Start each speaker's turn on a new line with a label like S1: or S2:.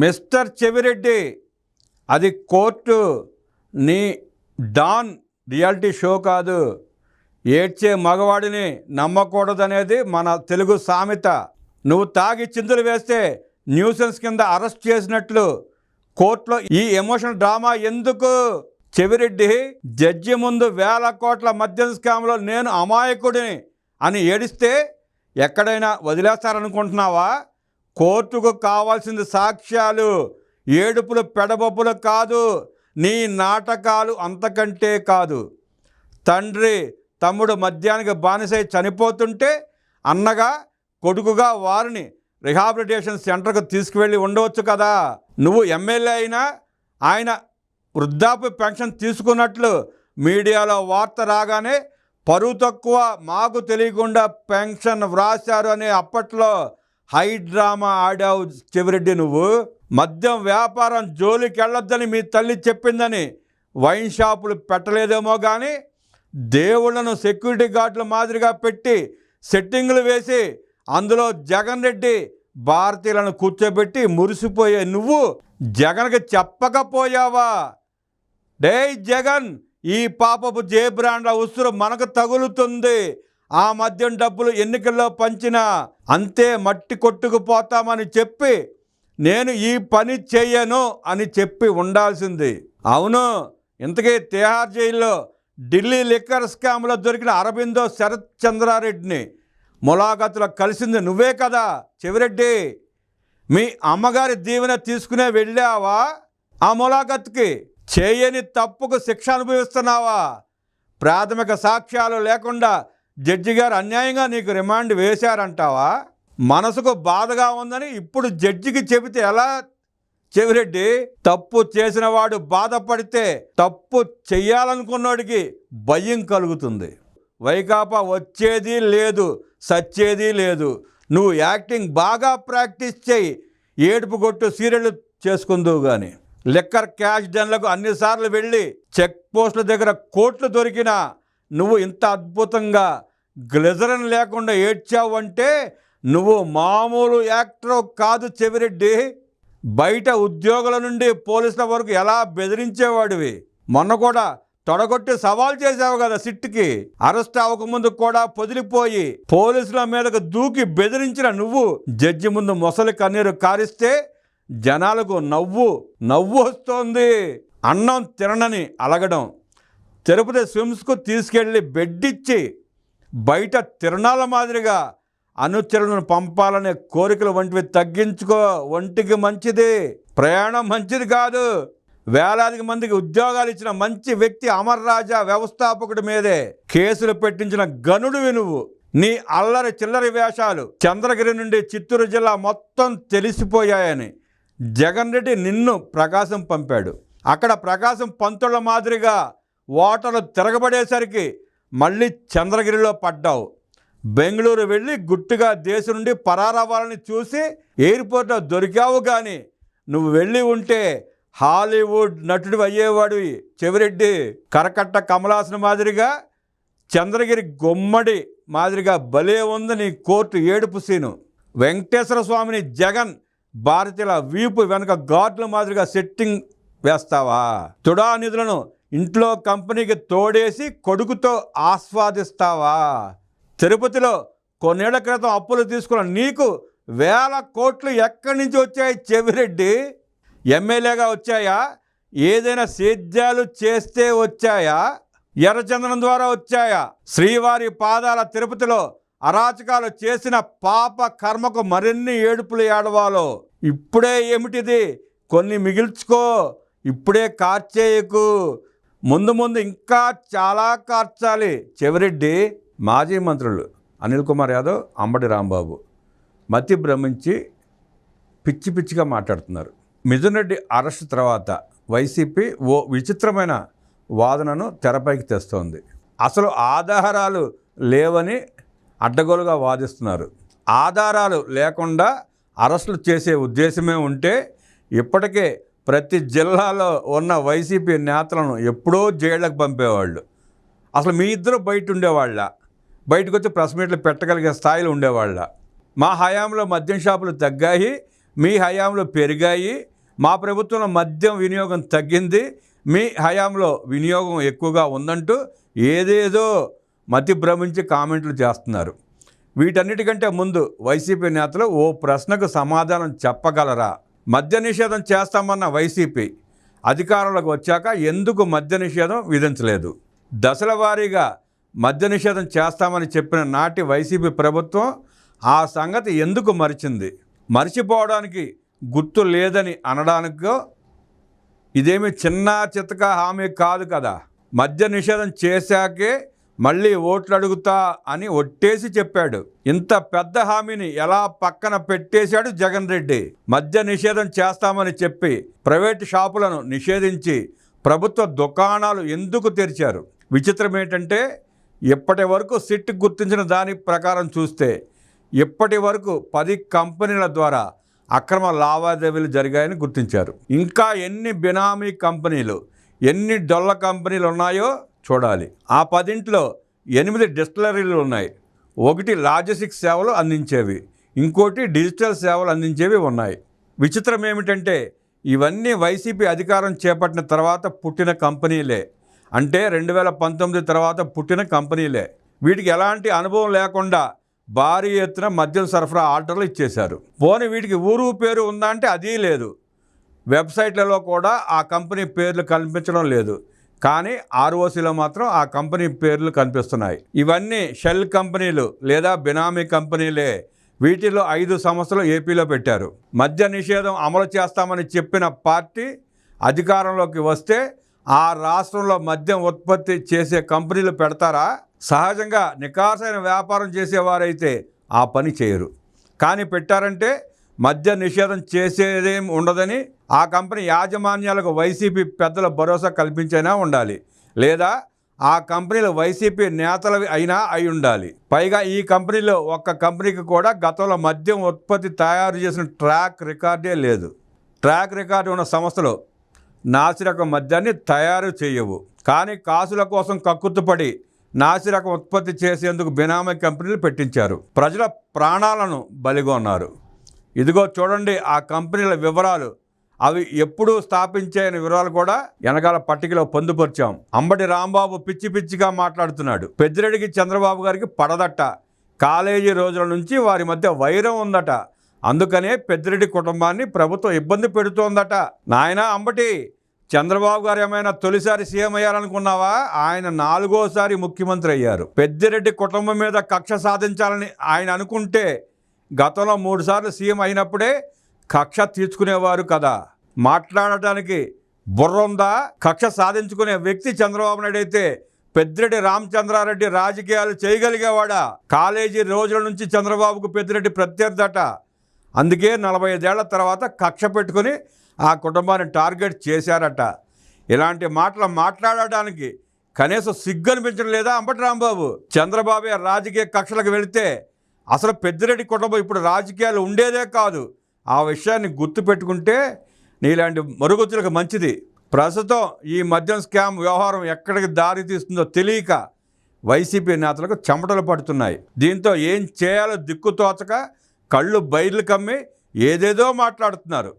S1: Mister Chevireddy అది court నీ don reality show కాదు. ఏడ్చే మగవాడిని నమ్మకూడదనేది మన తెలుగు సామెత. నువ్వు తాగి చిందులు వేస్తే న్యూసెన్స్ కింద అరెస్ట్ చేసినట్లు కోర్టులో ఈ ఎమోషనల్ డ్రామా ఎందుకు? చెవిరెడ్డి జడ్జి ముందు వేల కోట్ల మద్యం స్కామ్లో నేను అమాయకుడిని అని ఏడిస్తే ఎక్కడైనా వదిలేస్తారనుకుంటున్నావా? కోర్టుకు కావాల్సింది సాక్ష్యాలు. ఏడుపులు పెడబొప్పులు కాదు. నీ నాటకాలు అంతకంటే కాదు. తండ్రి తమ్ముడు మద్యానికి బానిసై చనిపోతుంటే అన్నగా కొడుకుగా వారిని రిహాబిలిటేషన్ సెంటర్కు తీసుకువెళ్ళి ఉండవచ్చు కదా. నువ్వు ఎమ్మెల్యే అయినా ఆయన వృద్ధాప్య పెన్షన్ తీసుకున్నట్లు మీడియాలో వార్త రాగానే పరువు తక్కువ మాకు తెలియకుండా పెన్షన్ వ్రాశారు అనే అప్పట్లో హై డ్రామా ఆడావు చెవిరెడ్డి నువ్వు. మద్యం వ్యాపారం జోలికి వెళ్ళొద్దని మీ తల్లి చెప్పిందని వైన్ షాపులు పెట్టలేదేమో కానీ దేవుళ్ళను సెక్యూరిటీ గార్డుల మాదిరిగా పెట్టి సెట్టింగులు వేసి అందులో జగన్ రెడ్డి భారతీయులను కూర్చోబెట్టి మురిసిపోయే నువ్వు జగన్కి చెప్పకపోయావా? డే జగన్ ఈ పాపపు జే బ్రాండ్ల ఉసురు మనకు తగులుతుంది. ఆ మద్యం డబ్బులు ఎన్నికల్లో పంచినా అంతే మట్టి కొట్టుకుపోతామని చెప్పి నేను ఈ పని చెయ్యను అని చెప్పి ఉండాల్సింది. అవును ఇంతకీ తిహార్ జైల్లో ఢిల్లీ లిక్కర్ స్కామ్లో దొరికిన అరబిందో శరత్ చంద్రారెడ్డిని ములాఖతులో కలిసింది నువ్వే కదా చెవిరెడ్డి. మీ అమ్మగారి దీవెన తీసుకునే వెళ్ళావా? ఆ ములాఖత్కి చేయని తప్పుకు శిక్ష అనుభవిస్తున్నావా? ప్రాథమిక సాక్ష్యాలు లేకుండా జడ్జి గారు అన్యాయంగా నీకు రిమాండ్ వేశారంటావా? మనసుకు బాధగా ఉందని ఇప్పుడు జడ్జికి చెబితే ఎలా? చెవిరెడ్డి తప్పు చేసిన వాడు బాధపడితే తప్పు చెయ్యాలనుకున్నోడికి భయం కలుగుతుంది. వైకాపా వచ్చేది లేదు సచ్చేది లేదు. నువ్వు యాక్టింగ్ బాగా ప్రాక్టీస్ చేయి ఏడుపు కొట్టు సీరియల్ చేసుకుందువు కానీ లిక్కర్ క్యాష్ డన్లకు అన్నిసార్లు వెళ్ళి చెక్ పోస్టుల దగ్గర కోట్లు దొరికినా నువ్వు ఇంత అద్భుతంగా గ్లెజరన్ లేకుండా ఏడ్చావు అంటే నువ్వు మామూలు యాక్టర్ కాదు చెవిరెడ్డి. బయట ఉద్యోగుల నుండి పోలీసుల వరకు ఎలా బెదిరించేవాడివి? మొన్న కూడా తొడగొట్టి సవాల్ చేసావు కదా సిట్కి. అరెస్ట్ అవ్వకముందు కూడా పొదిలిపోయి పోలీసుల మీదకు దూకి బెదిరించిన నువ్వు జడ్జి ముందు మొసలి కన్నీరు కారిస్తే జనాలకు నవ్వు నవ్వు వస్తోంది. అన్నం తిననని అలగడం. తిరుపతి స్విమ్స్కు తీసుకెళ్ళి బెడ్డిచ్చి బయట తిరణాల మాదిరిగా అనుచరులను పంపాలనే కోరికలు వంటివి తగ్గించుకో ఒంటికి మంచిది ప్రయాణం మంచిది కాదు. వేలాది మందికి ఉద్యోగాలు ఇచ్చిన మంచి వ్యక్తి అమర్రాజా వ్యవస్థాపకుడి మీదే కేసులు పెట్టించిన గనుడివి నువ్వు. నీ అల్లరి చిల్లరి వేషాలు చంద్రగిరి నుండి చిత్తూరు జిల్లా మొత్తం తెలిసిపోయాయని జగన్ రెడ్డి నిన్ను ప్రకాశం పంపాడు. అక్కడ ప్రకాశం పంతుల మాదిరిగా ఓటర్లు తిరగబడేసరికి మళ్ళీ చంద్రగిరిలో పడ్డావు. బెంగళూరు వెళ్ళి గుట్టుగా దేశం నుండి పరారవ్వాలని చూసి ఎయిర్పోర్ట్లో దొరికావు కానీ నువ్వు వెళ్ళి ఉంటే హాలీవుడ్ నటుడు అయ్యేవాడివి చెవిరెడ్డి. కరకట్ట కమలాసన మాదిరిగా చంద్రగిరి గుమ్మడి మాదిరిగా భలే ఉందని కోర్టు ఏడుపు సీను. వెంకటేశ్వర స్వామిని జగన్ భారతీయుల వీపు వెనక ఘాట్ల మాదిరిగా సెట్టింగ్ వేస్తావా? తుడా నిధులను ఇంట్లో కంపెనీకి తోడేసి కొడుకుతో ఆస్వాదిస్తావా? తిరుపతిలో కొన్నేళ్ళ క్రితం అప్పులు తీసుకున్న నీకు వేల కోట్లు ఎక్కడి నుంచి వచ్చాయి చెవిరెడ్డి? ఎమ్మెల్యేగా వచ్చాయా? ఏదైనా సేద్యాలు చేస్తే వచ్చాయా? ఎర్రచందనం ద్వారా వచ్చాయా? శ్రీవారి పాదాల తిరుపతిలో అరాచకాలు చేసిన పాప కర్మకు మరిన్ని ఏడుపులు ఏడవాలో? ఇప్పుడే ఏమిటిది? కొన్ని మిగిల్చుకో. ఇప్పుడే కార్చేయకు. ముందు ముందు ఇంకా చాలా కార్చాలి. చెవిరెడ్డి మాజీ మంత్రులు అనిల్ కుమార్ యాదవ్ అంబటి రాంబాబు. మతి భ్రమించి పిచ్చి పిచ్చిగా మాట్లాడుతున్నారు. మిథున్ రెడ్డి అరెస్ట్ తర్వాత వైసీపీ ఓ విచిత్రమైన వాదనను తెరపైకి తెస్తోంది. అసలు ఆధారాలు లేవని అడ్డగోలుగా వాదిస్తున్నారు. ఆధారాలు లేకుండా అరెస్టులు చేసే ఉద్దేశమే ఉంటే ఇప్పటికే ప్రతి జిల్లాలో ఉన్న వైసీపీ నేతలను ఎప్పుడో జైళ్ళకు పంపేవాళ్ళు. అసలు మీ ఇద్దరు బయట ఉండేవాళ్ళ బయటకు వచ్చి ప్రెస్ మీట్లు పెట్టగలిగే స్థాయిలో ఉండేవాళ్ళ? మా హయాంలో మద్యం షాపులు తగ్గాయి మీ హయాంలో పెరిగాయి మా ప్రభుత్వంలో మద్యం వినియోగం తగ్గింది మీ హయాంలో వినియోగం ఎక్కువగా ఉందంటూ ఏదేదో మతి భ్రమించి కామెంట్లు చేస్తున్నారు. వీటన్నిటికంటే ముందు వైసీపీ నేతలు ఓ ప్రశ్నకు సమాధానం చెప్పగలరా? మద్య నిషేధం చేస్తామన్న వైసీపీ అధికారంలోకి వచ్చాక ఎందుకు మద్య నిషేధం విధించలేదు? దశల వారీగా మద్య నిషేధం చేస్తామని చెప్పిన నాటి వైసీపీ ప్రభుత్వం ఆ సంగతి ఎందుకు మరిచింది? మర్చిపోవడానికి గుర్తు లేదని అనడానికో ఇదేమి చిన్న చితక హామీ కాదు కదా. మద్య నిషేధం చేశాకే మళ్ళీ ఓట్లు అడుగుతా అని ఒట్టేసి చెప్పాడు. ఇంత పెద్ద హామీని ఎలా పక్కన పెట్టేశాడు జగన్ రెడ్డి? మద్య నిషేధం చేస్తామని చెప్పి ప్రైవేట్ షాపులను నిషేధించి ప్రభుత్వ దుకాణాలు ఎందుకు తెరిచారు? విచిత్రం ఏంటంటే ఇప్పటి వరకు సిట్ గుర్తించిన దాని ప్రకారం చూస్తే ఇప్పటి వరకు పది కంపెనీల ద్వారా అక్రమ లావాదేవీలు జరిగాయని గుర్తించారు. ఇంకా ఎన్ని బినామీ కంపెనీలు ఎన్ని డొల్ల కంపెనీలు ఉన్నాయో చూడాలి. ఆ పదింట్లో ఎనిమిది డిస్టిలరీలు ఉన్నాయి. ఒకటి లాజిస్టిక్ సేవలు అందించేవి. ఇంకోటి డిజిటల్ సేవలు అందించేవి ఉన్నాయి. విచిత్రం ఏమిటంటే ఇవన్నీ వైసీపీ అధికారం చేపట్టిన తర్వాత పుట్టిన కంపెనీలే. అంటే రెండు వేల పంతొమ్మిది తర్వాత పుట్టిన కంపెనీలే. వీటికి ఎలాంటి అనుభవం లేకుండా భారీ ఎత్తున మద్యం సరఫరా ఆర్డర్లు ఇచ్చేశారు. పోనీ వీటికి ఊరు పేరు ఉందా అంటే అదీ లేదు. వెబ్సైట్లలో కూడా ఆ కంపెనీ పేర్లు కనిపించడం లేదు. కానీ ఆర్ఓసీలో మాత్రం ఆ కంపెనీ పేర్లు కనిపిస్తున్నాయి. ఇవన్నీ షెల్ కంపెనీలు లేదా బినామీ కంపెనీలే. వీటిలో ఐదు సంస్థలు ఏపీలో పెట్టారు. మద్య నిషేధం అమలు చేస్తామని చెప్పిన పార్టీ అధికారంలోకి వస్తే ఆ రాష్ట్రంలో మద్యం ఉత్పత్తి చేసే కంపెనీలు పెడతారా? సహజంగా నికాసైన వ్యాపారం చేసేవారైతే ఆ పని చేయరు. కానీ పెట్టారంటే మద్య నిషేధం చేసేదేం ఉండదని ఆ కంపెనీ యాజమాన్యాలకు వైసీపీ పెద్దల భరోసా కల్పించైనా ఉండాలి. లేదా ఆ కంపెనీలు వైసీపీ నేతలవి అయినా అయి ఉండాలి. పైగా ఈ కంపెనీలో ఒక్క కంపెనీకి కూడా గతంలో మద్యం ఉత్పత్తి తయారు చేసిన ట్రాక్ రికార్డే లేదు. ట్రాక్ రికార్డు ఉన్న సంస్థలు నాసిరకం మద్యాన్ని తయారు చేయవు. కానీ కాసుల కోసం కక్కుతుపడి నాసిరకం ఉత్పత్తి చేసేందుకు బినామీ కంపెనీలు పెట్టించారు. ప్రజల ప్రాణాలను బలిగొన్నారు. ఇదిగో చూడండి ఆ కంపెనీల వివరాలు. అవి ఎప్పుడు స్థాపించాయని వివరాలు కూడా వెనకాల పట్టికలో పొందుపరిచాం. అంబటి రాంబాబు పిచ్చి పిచ్చిగా మాట్లాడుతున్నాడు. పెద్దిరెడ్డికి చంద్రబాబు గారికి పడదట కాలేజీ రోజుల నుంచి వారి మధ్య వైరం ఉందట. అందుకనే పెద్దిరెడ్డి కుటుంబాన్ని ప్రభుత్వం ఇబ్బంది పెడుతోందట. నాయనా అంబటి చంద్రబాబు గారు ఏమైనా తొలిసారి సీఎం అయ్యారనుకున్నావా? ఆయన నాలుగోసారి ముఖ్యమంత్రి అయ్యారు. పెద్దిరెడ్డి కుటుంబం మీద కక్ష సాధించాలని ఆయన అనుకుంటే గతంలో మూడుసార్లు సీఎం అయినప్పుడే కక్ష తీర్చుకునేవారు కదా. మాట్లాడటానికి బుర్ర ఉందా కక్ష సాధించుకునే వ్యక్తి చంద్రబాబు నాయుడు అయితే పెద్దిరెడ్డి రామచంద్రారెడ్డి రాజకీయాలు చేయగలిగేవాడా? కాలేజీ రోజుల నుంచి చంద్రబాబుకు పెద్దిరెడ్డి ప్రత్యర్థట. అందుకే నలభై ఐదేళ్ళ తర్వాత కక్ష పెట్టుకుని ఆ కుటుంబాన్ని టార్గెట్ చేశారట. ఇలాంటి మాటలు మాట్లాడటానికి కనీసం సిగ్గు అనిపించడం లేదా అంబటి రాంబాబు? చంద్రబాబు రాజకీయ కక్షలకు వెళితే అసలు పెద్దిరెడ్డి కుటుంబం ఇప్పుడు రాజకీయాలు ఉండేదే కాదు. ఆ విషయాన్ని గుర్తుపెట్టుకుంటే నీలాంటి మరుగుతులకు మంచిది. ప్రస్తుతం ఈ మద్యం స్కామ్ వ్యవహారం ఎక్కడికి దారి తీస్తుందో తెలియక వైసీపీ నేతలకు చెమటలు పడుతున్నాయి. దీంతో ఏం చేయాలో దిక్కుతోచక కళ్ళు బయర్లు కమ్మి ఏదేదో మాట్లాడుతున్నారు.